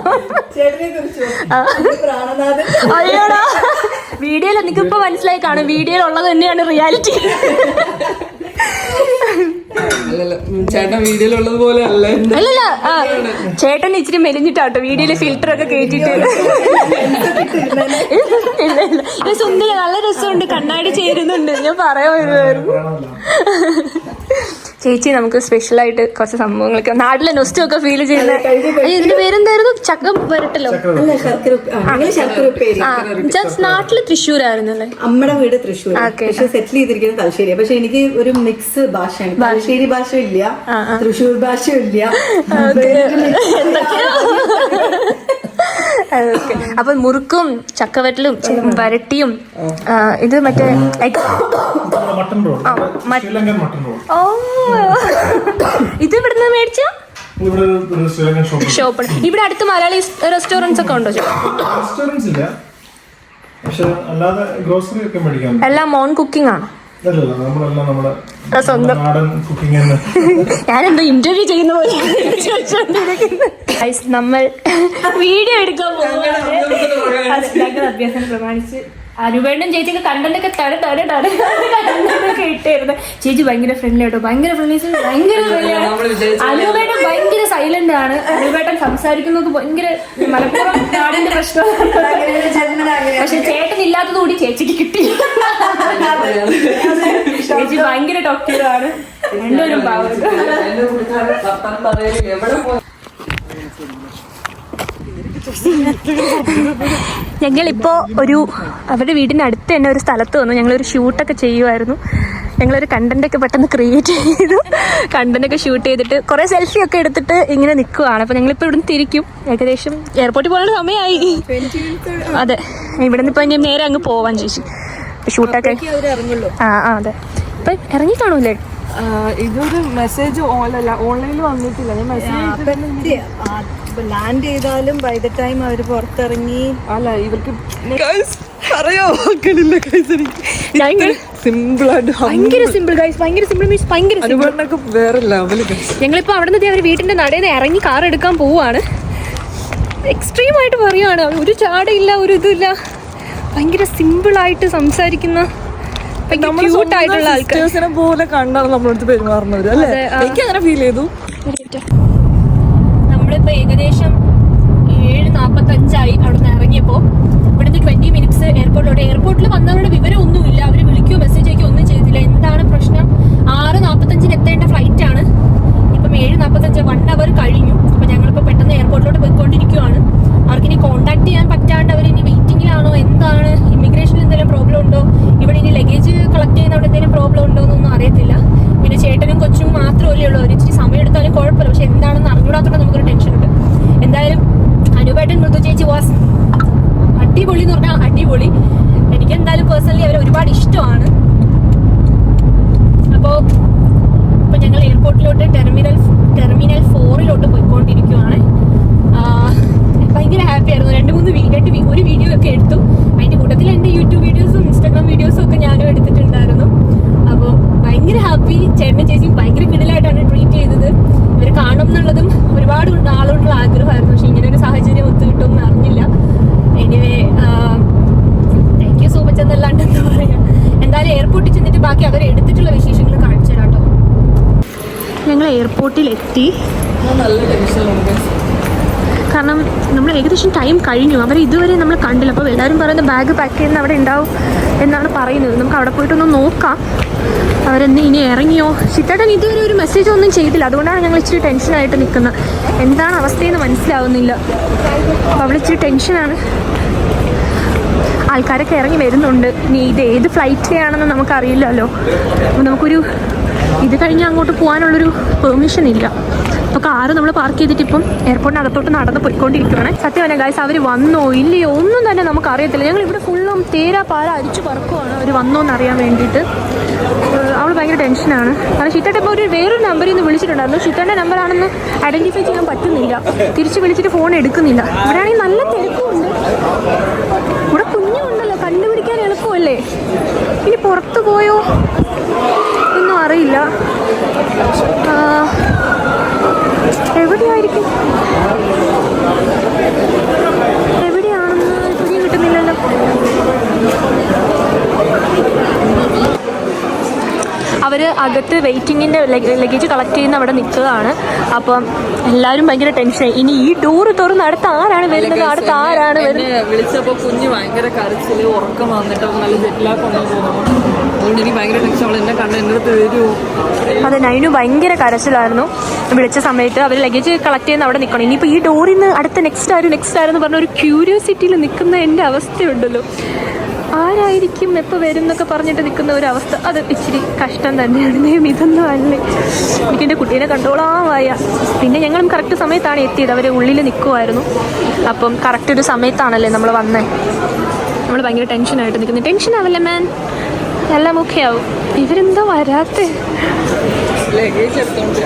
Speaker 3: ചേട്ടനെ കുറിച്ചോ. പ്രാണനാഥൻ.
Speaker 2: അയ്യോടാ. വീഡിയോയിൽ എനിക്ക് ഇപ്പൊ മനസ്സിലായി കാണും. വീഡിയോയിൽ ഉള്ളത് തന്നെയാണ് റിയാലിറ്റി
Speaker 1: ചേട്ടൻ വീഡിയോയിലുള്ളത് പോലെ അല്ല.
Speaker 2: അല്ലല്ല ചേട്ടൻ ഇച്ചിരി മെലിഞ്ഞിട്ടാട്ടോ. വീഡിയോയിൽ ഫിൽറ്റർ ഒക്കെ കേട്ടിട്ട് ഇല്ല ഇല്ല. സുന്ദര നല്ല രസമുണ്ട്. കണ്ണാടി ചേരുന്നുണ്ട്. ഞാൻ പറയാൻ വരുമായിരുന്നു ചേച്ചി നമുക്ക് സ്പെഷ്യൽ ആയിട്ട് കുറച്ച് സംഭവങ്ങളൊക്കെ നാട്ടിലെ നൊസ്റ്റും ഒക്കെ ഫീൽ ചെയ്യുന്ന ഇതിന്റെ പേരെന്തായിരുന്നു? ചക്ക വരട്ടല്ലോ
Speaker 3: നാട്ടിൽ തൃശ്ശൂർ ആയിരുന്നു ആ, അങ്ങനെ ശർക്കര ഉപ്പേരി.
Speaker 2: ആ just നാട്ടിൽ തൃശ്ശൂരായിരുന്നല്ലേ?
Speaker 3: അമ്മയുടെ വീട് തൃശ്ശൂർ. പക്ഷെ സെറ്റിൽ ചെയ്തിരിക്കുന്നത് തലശ്ശേരി പക്ഷെ എനിക്ക് ഒരു മിക്സ് ഭാഷയാണ്. തലശ്ശേരി ഭാഷ ഇല്ല തൃശ്ശൂർ ഭാഷ ഇല്ല.
Speaker 2: അപ്പൊ മുറുക്കും ചക്കവറ്റലും വരട്ടിയും ഇത് മറ്റേ
Speaker 4: ലൈക്ക്
Speaker 2: ഓ. ഇത് ഇവിടുന്ന് മേടിച്ച?
Speaker 4: ഇവിടെ ഒരു ശ്രീലങ്കൻ ഷോപ്പ്
Speaker 2: ഷോപ്പ് ഇവിടെ അടുത്ത് മലയാളി റെസ്റ്റോറന്റ്സ് ഒക്കെ ഉണ്ടോ
Speaker 4: റെസ്റ്റോറന്റ്സ് ഇല്ല. പക്ഷെ അല്ലാതെ ഗ്രോസറി ഒക്കെ
Speaker 2: എല്ലാം മോൺ കുക്കിംഗ് ആണ്. ഞാനെന്തോ ഇന്റർവ്യൂ ചെയ്യുന്ന പോലെ. നമ്മൾ വീഡിയോ എടുക്കാൻ പോകുന്നത് അഭ്യാസം പ്രമാണിച്ച് അനുവേണ്ടും ചേച്ചിക്ക് കണ്ടന്റൊക്കെ തര തട തട തട കണ്ടന്റൊക്കെ ഇട്ടായിരുന്നു ചേച്ചി ഭയങ്കര ഫ്രണ്ട്ലി ആട്ടോ. ഭയങ്കര ഫ്രണ്ട്ലി ഭയങ്കര അനുവേട്ടൻ ഭയങ്കര സൈലന്റ് ആണ്. അനുവേട്ടൻ സംസാരിക്കുന്നത് ഭയങ്കര മലപ്പുറം നാടിന്റെ പ്രശ്നമാണ്. പക്ഷെ ചേട്ടൻ ഇല്ലാത്തത് കൂടി ചേച്ചിക്ക് കിട്ടി. ചേച്ചി ഭയങ്കര ഡോക്ടറാണ് രണ്ടുപേരും പാവം. ഞങ്ങളിപ്പോ ഒരു അവരുടെ വീടിന്റെ അടുത്ത് തന്നെ ഒരു സ്ഥലത്ത് വന്നു. ഞങ്ങളൊരു ഷൂട്ടൊക്കെ ചെയ്യുമായിരുന്നു ഞങ്ങളൊരു കണ്ടന്റ് ഒക്കെ പെട്ടെന്ന് ക്രിയേറ്റ് ചെയ്തു. കണ്ടന്റ് ഒക്കെ ഷൂട്ട് ചെയ്തിട്ട് കുറെ സെൽഫി ഒക്കെ എടുത്തിട്ട് ഇങ്ങനെ നിൽക്കുവാണ് അപ്പൊ ഞങ്ങളിപ്പോ ഇവിടുന്ന് തിരിക്കും. ഏകദേശം എയർപോർട്ടിൽ പോകാനുള്ള സമയമായി അതെ. ഇവിടുന്ന് ഇപ്പൊ ഇനി നേരെ അങ്ങ് പോവാൻ ചേച്ചി. ഷൂട്ടൊക്കെ ആ ആ അതെ. ഇപ്പൊ ഇറങ്ങി കാണൂലേ?
Speaker 1: ഇതൊരു മെസ്സേജ് ഓൺലൈൻ ഓൺലൈനിൽ വന്നിട്ടില്ല. ഞാൻ മെസ്സേജ്
Speaker 3: ലാൻഡ് ചെയ്താലും ബൈ ദ ടൈം അവർ പുറത്തിറങ്ങി
Speaker 1: അല്ല ഇവർക്ക് പറയാ
Speaker 2: ഞങ്ങൾ
Speaker 1: സിമ്പിൾ ആയിട്ട്
Speaker 2: ഭയങ്കര സിമ്പിൾ ഗൈസ് ഭയങ്കര സിമ്പിൾ മീൻസ് ഭയങ്കര.
Speaker 1: വേറെ ലെവൽ
Speaker 2: ഞങ്ങളിപ്പോ അവിടെ നിന്ന് അവർ വീട്ടിന്റെ നടയിൽ ഇറങ്ങി കാർ എടുക്കാൻ പോവാണ് എക്സ്ട്രീം ആയിട്ട് പറയുവാണ്. ഒരു ചാടയില്ല ഒരു ഇതില്ല ഭയങ്കര സിമ്പിൾ ആയിട്ട് സംസാരിക്കുന്ന
Speaker 1: പോലെ കണ്ടാണ് നമ്മളടുത്ത് പെരുമാറുന്നത് അല്ലേ? എനിക്ക് അങ്ങനെ ഫീൽ ചെയ്തു.
Speaker 2: നമ്മളിപ്പോ ഏകദേശം ഏഴ് നാൽപ്പത്തഞ്ചായി അവിടെ നിന്ന് ഇറങ്ങിയപ്പോൾ ഇവിടുന്ന് ട്വന്റി മിനിറ്റ്സ് എയർപോർട്ടിലോട്ട് എയർപോർട്ടിൽ വന്നവരുടെ വിവരം ഒന്നുമില്ല അവർ വിളിക്കുകയോ മെസ്സേജ് അയക്കുകയോ ഒന്നും ചെയ്തില്ല. എന്താണ് പ്രശ്നം? ആറ് നാൽപ്പത്തഞ്ചിന് എത്തേണ്ട ഫ്ലൈറ്റ് ആണ്. ഇപ്പം ഏഴ് നാൽപ്പത്തഞ്ച് വൺ അവർ കഴിഞ്ഞു. അപ്പം ഞങ്ങളിപ്പോൾ പെട്ടെന്ന് എയർപോർട്ടിലോട്ട് പോയിക്കൊണ്ടിരിക്കുകയാണ് അവർക്ക് ഇനി കോൺടാക്ട് ചെയ്യാൻ പറ്റാണ്ട് അവർ ഇനി വെയിറ്റിംഗിലാണോ എന്താണ്? ഇമിഗ്രേഷനിൽ എന്തെങ്കിലും പ്രോബ്ലം ഉണ്ടോ? ഇവിടെ ഇനി ലഗേജ് കളക്ട് ചെയ്യുന്ന അവിടെ എന്തെങ്കിലും പ്രോബ്ലം ഉണ്ടോ എന്നൊന്നും അറിയത്തില്ല. പിന്നെ ചേട്ടനും കൊച്ചും മാത്രമല്ലേ ഉള്ളൂ. ഒരു ഇച്ചിരി സമയം എടുത്താലും കുഴപ്പമില്ല. പക്ഷെ എന്താണെന്ന് അറിഞ്ഞൂടാത്തോടെ നമുക്കൊരു ടെൻഷൻ ഉണ്ട്. എന്തായാലും അനുപേട്ടൻ മൃദു ചേച്ചി വാസ് അടിപൊളി എന്ന് പറഞ്ഞാൽ അടിപൊളി. എനിക്ക് എന്തായാലും പേഴ്സണലി അവരെ ഒരുപാട് ഇഷ്ടമാണ്. അപ്പോൾ ഇപ്പൊ ഞങ്ങൾ എയർപോർട്ടിലോട്ട് ടെർമിനൽ ടെർമിനൽ ഫോറിലോട്ട് പോയിക്കൊണ്ടിരിക്കുവാണ്. ആഹ് ഭയങ്കര ഹാപ്പി ആയിരുന്നു. രണ്ട് മൂന്ന് രണ്ട് വീ- ഒരു വീഡിയോ ഒക്കെ എടുത്തു. അതിന്റെ കൂട്ടത്തിൽ എന്റെ യൂട്യൂബ് വീഡിയോസും ഇൻസ്റ്റാഗ്രാം വീഡിയോസും ഒക്കെ ഞാനും എടുത്തിട്ടുണ്ടായിരുന്നു. അപ്പോൾ ഭയങ്കര ഹാപ്പി ചേട്ടനും ചേച്ചിയും ഭയങ്കര കിടലായിട്ടാണ് ട്രീറ്റ് ചെയ്തത്. ഇവർ കാണും എന്നുള്ളതും ഒരുപാട് നാളുകൊണ്ടുള്ള ആഗ്രഹമായിരുന്നു. പക്ഷെ ഇങ്ങനെ ഒരു സാഹചര്യം ഒത്തു കിട്ടുമെന്ന് അറിഞ്ഞില്ല. Anyway thank you so much എന്നല്ലാണ്ട് എന്താ പറയാ. എന്തായാലും എയർപോർട്ടിൽ ചെന്നിട്ട് ബാക്കി അവർ എടുത്തിട്ടുള്ള വിശേഷങ്ങൾ കാണിച്ചു തരാം കേട്ടോ ഞങ്ങൾ എയർപോർട്ടിൽ എത്തി.
Speaker 1: നല്ല ടെൻഷനുണ്ട്.
Speaker 2: കാരണം നമ്മൾ ഏകദേശം ടൈം കഴിഞ്ഞു. അവരെ ഇതുവരെ നമ്മൾ കണ്ടില്ല. അപ്പോൾ എല്ലാവരും പറയുന്നത് ബാഗ് പാക്ക് ചെയ്യുന്ന അവിടെ ഉണ്ടാവും എന്നാണ് പറയുന്നത്. നമുക്ക് അവിടെ പോയിട്ടൊന്ന് നോക്കാം. അവരെന്ന് ഇനി ഇറങ്ങിയോ? ചിത്തേട്ടൻ ഇതുവരെ ഒരു മെസ്സേജ് ഒന്നും ചെയ്തില്ല. അതുകൊണ്ടാണ് ഞങ്ങൾ ഇച്ചിരി ടെൻഷനായിട്ട് നിൽക്കുന്നത്. എന്താണ് അവസ്ഥയെന്ന് മനസ്സിലാവുന്നില്ല. അപ്പോൾ അവൾ ഇച്ചിരി ടെൻഷനാണ് ആൾക്കാരൊക്കെ ഇറങ്ങി വരുന്നുണ്ട്. ഇനി ഇത് ഏത് ഫ്ലൈറ്റിലാണെന്ന് നമുക്കറിയില്ലല്ലോ. അപ്പോൾ നമുക്കൊരു ഇത് കഴിഞ്ഞ് അങ്ങോട്ട് പോകാനുള്ളൊരു പെർമിഷൻ ഇല്ല. കാറ് നമ്മൾ പാർക്ക് ചെയ്തിട്ട് ഇപ്പം എയർപോർട്ടിന് അകത്തോട്ട് നടന്ന് പോയിക്കൊണ്ടിരിക്കുകയാണ് സത്യം പറഞ്ഞാൽ ഗായ്സ് അവർ വന്നോ ഇല്ലയോ ഒന്നും തന്നെ നമുക്ക് അറിയത്തില്ല ഞങ്ങൾ ഇവിടെ ഫുള്ളും തേരാ പാല അടിച്ചു പറക്കുവാണ് അവർ വന്നോ എന്ന് അറിയാൻ വേണ്ടിയിട്ട്. അവൾ ഭയങ്കര ടെൻഷനാണ്. കാരണം ഷിത്തേട്ട ഇപ്പോൾ ഒരു വേറൊരു നമ്പറിൽ നിന്ന് വിളിച്ചിട്ടുണ്ടായിരുന്നു. ഷിത്തേന്റെ നമ്പറാണെന്ന് ഐഡന്റിഫൈ ചെയ്യാൻ പറ്റുന്നില്ല. തിരിച്ച് വിളിച്ചിട്ട് ഫോൺ എടുക്കുന്നില്ല. ഇവിടെയാണെങ്കിൽ നല്ല തിരക്കുമുണ്ട് ഇവിടെ കുഞ്ഞുണ്ടല്ലോ കണ്ടുപിടിക്കാൻ എളുപ്പമല്ലേ? ഇനി പുറത്തു പോയോ? ഒന്നും അറിയില്ല. എവിടെയായിരിക്കും? എവിടെയാണെന്ന് പിടി കിട്ടുന്നില്ലല്ലോ. അവർ അകത്ത് വെയിറ്റിങ്ങിന്റെ ലഗേജ് കളക്ട് ചെയ്യുന്ന അവിടെ നിൽക്കുകയാണ്. അപ്പം എല്ലാവരും ഭയങ്കര ടെൻഷൻ ഇനി ഈ ഡോറ് തുറന്ന് അടുത്ത് ആരാണ് വരുന്നത്? അടുത്ത് ആരാണ് വരുന്നത്
Speaker 1: വിളിച്ചപ്പോൾ വിളിച്ചപ്പോ കുഞ്ഞ് ഭയങ്കര കരച്ചിൽ ഉറക്കം വന്നിട്ട് നല്ല തോന്നുന്നു. അതുകൊണ്ട് എനിക്ക് ഭയങ്കര ടെൻഷൻ അവൾ എന്നെ കണ്ട് എന്റെ അടുത്ത് വരുമോ
Speaker 2: അതെ നൈനു ഭയങ്കര കരച്ചിലായിരുന്നു. വിളിച്ച സമയത്ത് അവർ ലഗേജ് കളക്ട് ചെയ്യുന്ന അവിടെ നിൽക്കണം ഇനിയിപ്പോൾ ഈ ഡോറിൽ നിന്ന് അടുത്ത നെക്സ്റ്റ് ആരും നെക്സ്റ്റ് ആരെന്ന് പറഞ്ഞ ഒരു ക്യൂരിയോസിറ്റിയിൽ നിൽക്കുന്ന എന്റെ അവസ്ഥയുണ്ടല്ലോ. ആരായിരിക്കും എപ്പോൾ വരും എന്നൊക്കെ പറഞ്ഞിട്ട് നിൽക്കുന്ന ഒരു അവസ്ഥ? അത് ഇച്ചിരി കഷ്ടം തന്നെയാണ്. ദൈവം ഇതൊന്നും അല്ലേ. എനിക്ക് എന്റെ കുട്ടീനെ കണ്ടോളാൻ പിന്നെ ഞങ്ങളും കറക്റ്റ് സമയത്താണ് എത്തിയത്. അവർ ഉള്ളിൽ നിൽക്കുമായിരുന്നു അപ്പം കറക്റ്റ് ഒരു സമയത്താണല്ലേ നമ്മൾ വന്നേ. നമ്മൾ ഭയങ്കര ടെൻഷനായിട്ട് നിൽക്കുന്നത് ടെൻഷൻ ആവല്ലേ മാൻ എല്ലാം ഓക്കെ ആവും. ഇവരെന്താ വരാത്തേ?
Speaker 1: ലഗേജ് എടുത്തോണ്ട്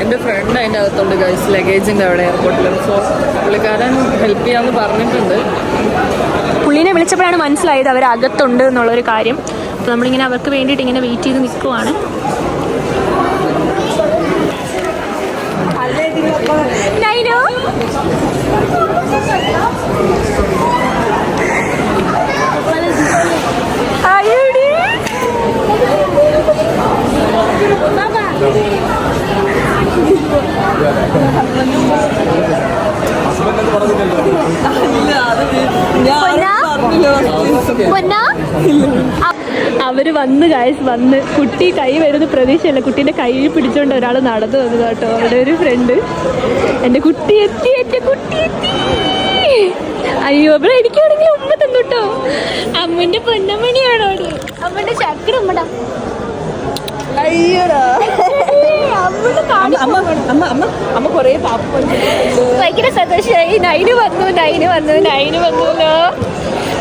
Speaker 1: എന്റെ ഫ്രണ്ട് അതിന്റെ അകത്തുണ്ട് ഗൈസ് ലഗേജിന്റെ അവിടെ എയർപോർട്ടിൽ സോ പുള്ളിക്കാരൻ ഹെൽപ്പ് ചെയ്യാന്ന് പറഞ്ഞിട്ടുണ്ട്.
Speaker 2: പുള്ളീനെ വിളിച്ചപ്പോഴാണ് മനസ്സിലായത് അവർ അകത്തുണ്ട് എന്നുള്ളൊരു കാര്യം. അപ്പോൾ നമ്മളിങ്ങനെ അവർക്ക് വേണ്ടിയിട്ട് ഇങ്ങനെ വെയിറ്റ് ചെയ്ത് നിൽക്കുവാണ് നൈനോ അയ്യടി. പൊന്നാ? അ- അവർ വന്ന് കായസ് വന്ന്. കുട്ടി കൈ വരുന്ന പ്രതീക്ഷയല്ല. കുട്ടീന്റെ കയ്യിൽ പിടിച്ചോണ്ട് ഒരാൾ നടന്നു വന്നു കേട്ടോ. അവിടെ ഒരു ഫ്രണ്ട് എന്റെ കുട്ടി എത്തി എന്റെ കുട്ടി എത്തി. അയ്യോ അവിടെ എനിക്കാണെങ്കിൽ ഉമ്മ തന്നു കേട്ടോ. അമ്മന്റെ പൊന്നമണിയാണോ അമ്മന്റെ ചക്കര ഉമ്മടാ.
Speaker 1: അമ്മ അമ്മ അമ്മ അമ്മ കുറേ പാപ്പ
Speaker 2: ഭയങ്കര സന്തോഷമായി. നൈന് വന്നു നൈന് വന്നു നൈന് വന്നു.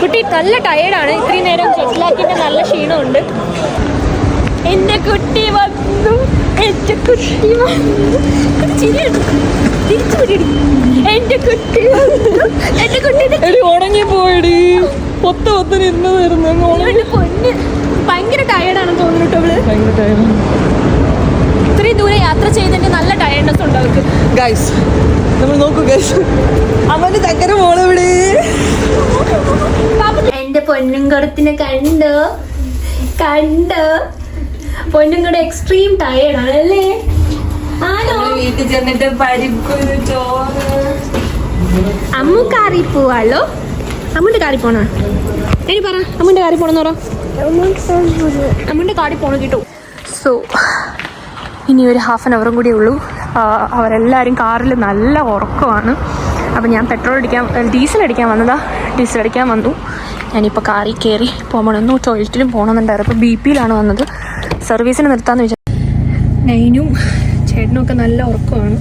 Speaker 2: കുട്ടി നല്ല ടയേർഡാണ് ഇത്രയും നേരം ജെറ്റ്ലാക്കിന്റെ നല്ല ക്ഷീണമുണ്ട്. എന്റെ കുട്ടി വന്നു. എന്റെ കുട്ടി വന്നു. തിരിച്ചു പിടിയെടി. എന്റെ കുട്ടി വന്നു. എന്റെ കുട്ടി
Speaker 1: എടി ഉണങ്ങി പോയടി ഒത്ത ഒത്ത നിന്ന് വരുന്നു
Speaker 2: പൊന്ന്. ഭയങ്കര അവൾ
Speaker 1: ഭയങ്കര ടയർഡാണ്
Speaker 2: ഇത്രയും ദൂരെ യാത്ര ചെയ്തിട്ട് നല്ല ടയർഡ്നെസ് ഉണ്ട് അവർക്ക്?
Speaker 1: ഗൈസ് നമ്മൾ നോക്കൂ ഗൈസ് അവന് ചക്കര മോൾ ഇവിടെ?
Speaker 2: എന്റെ പൊന്നും കടത്തിനെ കണ്ടോ? കണ്ടോ? പൊന്നും കൂടെ എക്സ്ട്രീം ടയേർഡ് ആണ് അല്ലേ? ആണോ?
Speaker 1: വീട്ടിൽ ചെന്നിട്ട് പരിപ്പൊരു ചോറ്.
Speaker 2: അമ്മു കാറി പോവാളോ അമ്മുന്റെ കാറി പോണോ? ഇനി പറ അമ്മുന്റെ കാറി പോണെന്ന് പറ. അമ്മുന്റെ കാടി പോണ കിട്ടും. സോ ഇനി ഒരു ഹാഫ് ആൻ അവറും കൂടി ഉള്ളൂ. അവരെല്ലാരും അവരെല്ലാവരും കാറിൽ നല്ല ഉറക്കമാണ്. അപ്പം ഞാൻ പെട്രോൾ അടിക്കാൻ ഡീസൽ അടിക്കാൻ വന്നതാ. ഡീസൽ അടിക്കാൻ വന്നു. ഞാനിപ്പോൾ കാറിൽ കയറി പോകണമെന്നു ടോയ്ലറ്റിലും പോകണമെന്നുണ്ടായിരുന്നു അപ്പോൾ ബി പിയിലാണ് വന്നത്. സർവീസിന് നിർത്താമെന്ന് വെച്ചാൽ നൈനും ചേട്ടനും ഒക്കെ നല്ല ഉറക്കമാണ്.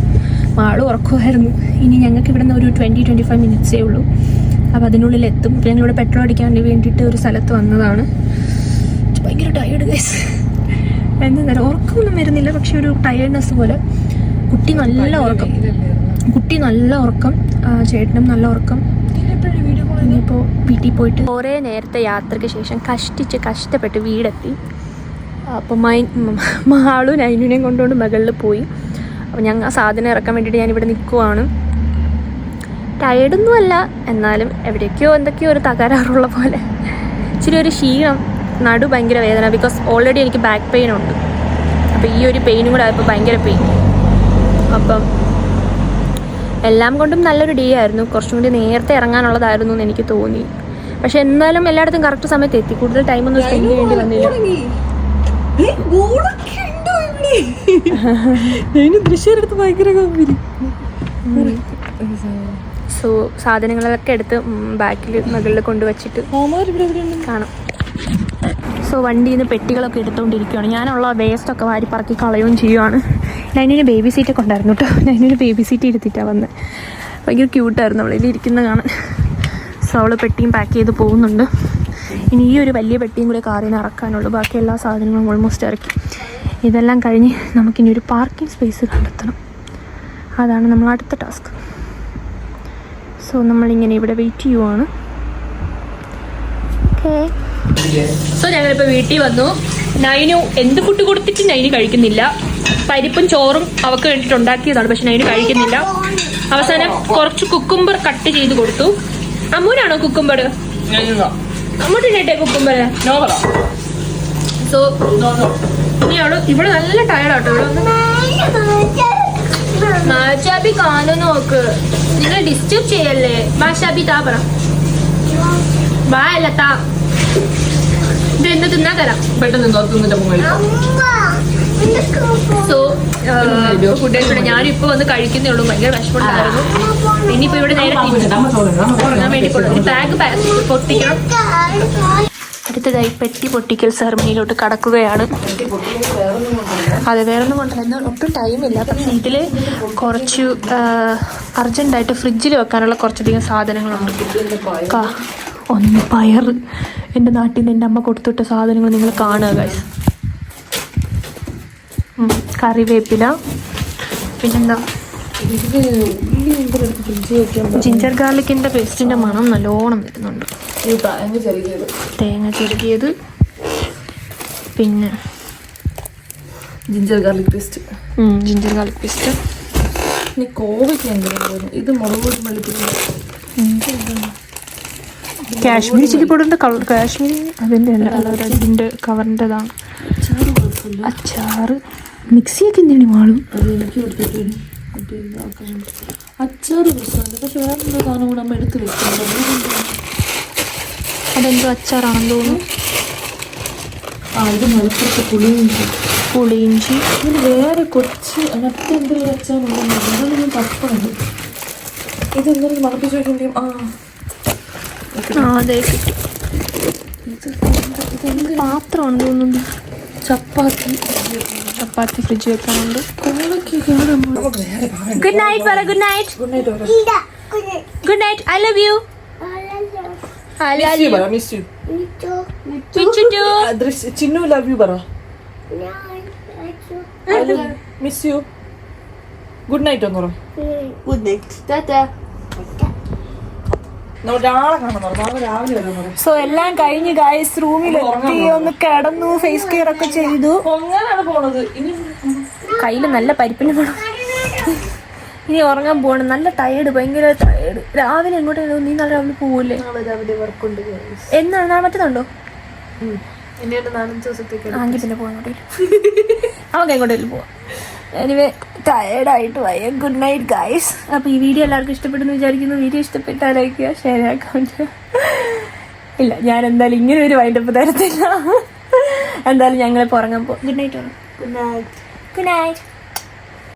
Speaker 2: മാളും ഉറക്കമായിരുന്നു. ഇനി ഞങ്ങൾക്ക് ഇവിടെ നിന്ന് ഒരു ട്വന്റി ട്വന്റി ഫൈവ് മിനിറ്റ്സേ ഉള്ളൂ. അപ്പോൾ അതിനുള്ളിൽ എത്തും. പിന്നെ ഞങ്ങളിവിടെ പെട്രോൾ അടിക്കാൻ വേണ്ടിയിട്ട് ഒരു സ്ഥലത്ത് വന്നതാണ്. ഭയങ്കര ടയേർഡ് ഗൈസ് എന്താ ഉറക്കമൊന്നും വരുന്നില്ല. പക്ഷെ ഒരു ടയേർഡ്നെസ് പോലെ. കുട്ടി നല്ല ഉറക്കം. കുട്ടി നല്ല ഉറക്കം. ചേട്ടനും നല്ല ഉറക്കം. ഇനിയിപ്പോൾ വീട്ടിൽ പോയിട്ട് കുറേ നേരത്തെ യാത്രയ്ക്ക് ശേഷം കഷ്ടിച്ച് കഷ്ടപ്പെട്ട് വീടെത്തി. അപ്പോൾ മൈ മാളും നൈനുനെയും കൊണ്ടുകൊണ്ട് മകളിൽ പോയി. അപ്പോൾ ഞങ്ങൾ സാധനം ഇറക്കാൻ വേണ്ടിയിട്ട് ഞാനിവിടെ നിൽക്കുവാണ് ടയേർഡൊന്നും അല്ല എന്നാലും എവിടെയൊക്കെയോ എന്തൊക്കെയോ ഒരു തകരാറുള്ള പോലെ. ഇച്ചിരി ഒരു ക്ഷീണം നടു ഭയങ്കര വേദന ബിക്കോസ് ഓൾറെഡി എനിക്ക് ബാക്ക് പെയിൻ ഉണ്ട്. അപ്പോൾ ഈ ഒരു പെയിനും കൂടെ ആയപ്പോൾ ഭയങ്കര പെയിൻ അപ്പം എല്ലാം കൊണ്ടും നല്ലൊരു ഡേ ആയിരുന്നു. കുറച്ചും കൂടി നേരത്തെ ഇറങ്ങാനുള്ളതായിരുന്നു എന്ന് എനിക്ക് തോന്നി. പക്ഷെ എന്നാലും എല്ലായിടത്തും കറക്റ്റ് സമയത്ത് എത്തി. കൂടുതൽ ടൈമൊന്നും സ്പെൻഡ് ചെയ്യേണ്ടി വന്നില്ല.
Speaker 1: ദൃശ്യം ഭയങ്കര
Speaker 2: സോ സാധനങ്ങളൊക്കെ എടുത്ത് ബാക്കിൽ മുകളിൽ കൊണ്ടുവച്ചിട്ട് കാണാം. സോ വണ്ടിയിൽ നിന്ന് പെട്ടികളൊക്കെ എടുത്തുകൊണ്ടിരിക്കുകയാണ് ഞാനുള്ള വേസ്റ്റൊക്കെ വാരി പറക്കി കളയുകയും ചെയ്യുവാണ്. നൈനിന് ബേബി സീറ്റൊക്കെ ഉണ്ടായിരുന്നു കേട്ടോ നൈനിന് ബേബി സീറ്റ് ഇരുത്തിയിട്ടാണ് വന്നത് ഭയങ്കര ക്യൂട്ടായിരുന്നു അവളിൽ ഇരിക്കുന്ന കാണാൻ. സോ അവൾ പെട്ടിയും പാക്ക് ചെയ്ത് പോകുന്നുണ്ട്. ഇനി ഈ ഒരു വലിയ പെട്ടിയും കൂടെ കാറിന് ഇറക്കാനുള്ളൂ ബാക്കി എല്ലാ സാധനങ്ങളും ഓൾമോസ്റ്റ് ഇറക്കി. ഇതെല്ലാം കഴിഞ്ഞ് നമുക്കിനി ഒരു പാർക്കിംഗ് സ്പേസ് കണ്ടെത്തണം. അതാണ് നമ്മൾ അടുത്ത ടാസ്ക് സോ നമ്മളിങ്ങനെ ഇവിടെ വെയിറ്റ് ചെയ്യുവാണ്. ഓക്കേ സോ ഞങ്ങളിപ്പോൾ വീട്ടിൽ വന്നു. നൈനു എന്ത് ഫുഡ് കൊടുത്തിട്ട് നൈന് കഴിക്കുന്നില്ല. പരിപ്പും ചോറും അവക്ക് വേണ്ടിയിട്ട് ഉണ്ടാക്കിയതാണ്. പക്ഷെ നൈന് കഴിക്കുന്നില്ല. അവസാനം കുറച്ച് കുക്കുംബർ കട്ട് ചെയ്ത് കൊടുത്തു. അമ്മൂനാണോ കുക്കുംബർ അമ്മൂട്ടിനെ കുക്കുംബർ സോ ഇനി അവൾ ഇവിടെ നല്ല ടയർഡാട്ടോ ഇവിടെ മാഷാബി കാണു നോക്ക്. നിങ്ങൾ ഡിസ്റ്റർബ് ചെയ്യല്ലേ? മാഷാബി താ പറ. വാ അല്ല താ. ഇത് എന്ന് തിന്നാ തരാം?
Speaker 1: പെട്ടെന്ന്
Speaker 2: സോ ഫുഡ് കഴിച്ചിട്ട് ഞാനും വന്ന് കഴിക്കുന്നേ ഉള്ളൂ. ഭയങ്കര വിഷമമുണ്ടായിരുന്നു. ഇനിയിപ്പോ ഇവിടെ നേരെ വേണ്ടി ടാഗ് ബാഗ് പൊട്ടിക്കണം. അടുത്തതായി പെട്ടി പൊട്ടിക്കൽ സെറമണിയിലോട്ട് കടക്കുകയാണ്. അതെ വേറെ ഒന്നും കൊണ്ടല്ല ഒട്ടും ടൈമില്ല പക്ഷേ ഇതിൽ കുറച്ച് അർജന്റായിട്ട് ഫ്രിഡ്ജിൽ വെക്കാനുള്ള കുറച്ചധികം സാധനങ്ങളുണ്ട്. ഒന്ന് പയർ. എന്റെ നാട്ടിൽ നിന്ന് എന്റെ അമ്മ കൊടുത്തുവിട്ട സാധനങ്ങൾ നിങ്ങൾ കാണുക കറിവേപ്പില. പിന്നെന്താ? ജിഞ്ചർ ഗാർലിക്കിന്റെ പേസ്റ്റിന്റെ മണം നല്ലോണം വരുന്നുണ്ട്. തേങ്ങ ചെറുകിയത്. പിന്നെ
Speaker 1: ginger garlic paste
Speaker 2: ginger garlic paste
Speaker 1: ഇനി കോവയ്ക്ക് എന്തെങ്കിലും ഇത് മുളക് പൊടി
Speaker 2: കാശ്മീരി ചില്ലി പൊടിന്റെ കളർ കാശ്മീരി അതിന്റെ അല്ല ഇതിന്റെ കവറിന്റെതാണ് അച്ചാറ് മിക്സിയൊക്കെ എന്തിനാണ്
Speaker 1: അത് എനിക്ക് മറ്റേ ഇതാക്കാൻ. അച്ചാറ് പ്രശ്നമുണ്ട് പക്ഷെ വേറെ എന്തോ സാധനം കൂടെ അമ്മ എടുത്ത് വെച്ചിട്ടുണ്ട്
Speaker 2: അതെന്തോ? അച്ചാറാണെന്ന് തോന്നുന്നു.
Speaker 1: ആ ഇത് മലപ്പുറത്ത് പുളിയിഞ്ചി.
Speaker 2: പുളിയിഞ്ചി.
Speaker 1: ഇതിന് വേറെ കൊച്ച് മറ്റേ എന്തൊരു അച്ചാറുണ്ടെന്ന് അതാണ് ഞാൻ തപ്പുണ്ട് ഇത് എന്തെങ്കിലും മണപ്പിച്ച് വെക്കുമ്പോഴും ആ.
Speaker 2: അതെ കിട്ടി. പാത്രമാണെന്ന് തോന്നുന്നു.
Speaker 1: ചപ്പാത്തി.
Speaker 2: ചപ്പാത്തി ഫ്രിഡ്ജ് വെക്കാനുണ്ട് ഗുഡ് നൈറ്റ് പറ good night good night I love you I love you
Speaker 1: miss you
Speaker 2: Michu to
Speaker 1: Chinnu love you പറ മിസ് യു ഗുഡ് നൈറ്റ് ഒന്ന് പറ
Speaker 2: ടാറ്റാ
Speaker 1: നമ്മൾ രാളെ കാണാൻ പറഞ്ഞു നാളെ രാവിലെ വരാൻ പറഞ്ഞു
Speaker 2: സോ എല്ലാം കഴിഞ്ഞ് ഗായ്സ് റൂമിലെത്തി ഒന്ന് കിടന്നു ഫേസ് കെയർ ഒക്കെ ചെയ്തു. കയ്യിൽ നല്ല പരിപ്പിന് പോണം ഇനി ഉറങ്ങാൻ പോകണം നല്ല ടയേർഡ് ഭയങ്കര ടയേർഡ് രാവിലെ എങ്ങോട്ടാണ് നീ നല്ല രാവിലെ പോവില്ലേ എന്നാണ് നാളെ മറ്റന്നുണ്ടോ
Speaker 1: എന്നെ ഒരു നാലഞ്ച് ദിവസത്തേക്ക്
Speaker 2: ആങ്കിൽ പിന്നെ പോകാൻ അവൻ എങ്ങോട്ടേലും പോവാം. എനിവേ ടയേർഡായിട്ട് വയ്യ. ഗുഡ് നൈറ്റ് ഗൈസ് അപ്പോൾ ഈ വീഡിയോ എല്ലാവർക്കും ഇഷ്ടപ്പെട്ടെന്ന് വിചാരിക്കുന്നു. വീഡിയോ ഇഷ്ടപ്പെട്ടാൽ ലൈക്ക് ചെയ്യുക ഷെയർ ആക്കുക ഇല്ല ഞാൻ എന്തായാലും ഇങ്ങനെ ഒരു വൈൻഡപ്പ് തരത്തില്ല. എന്തായാലും ഞങ്ങളെ പുറങ്ങാൻ പോകും good night good night good night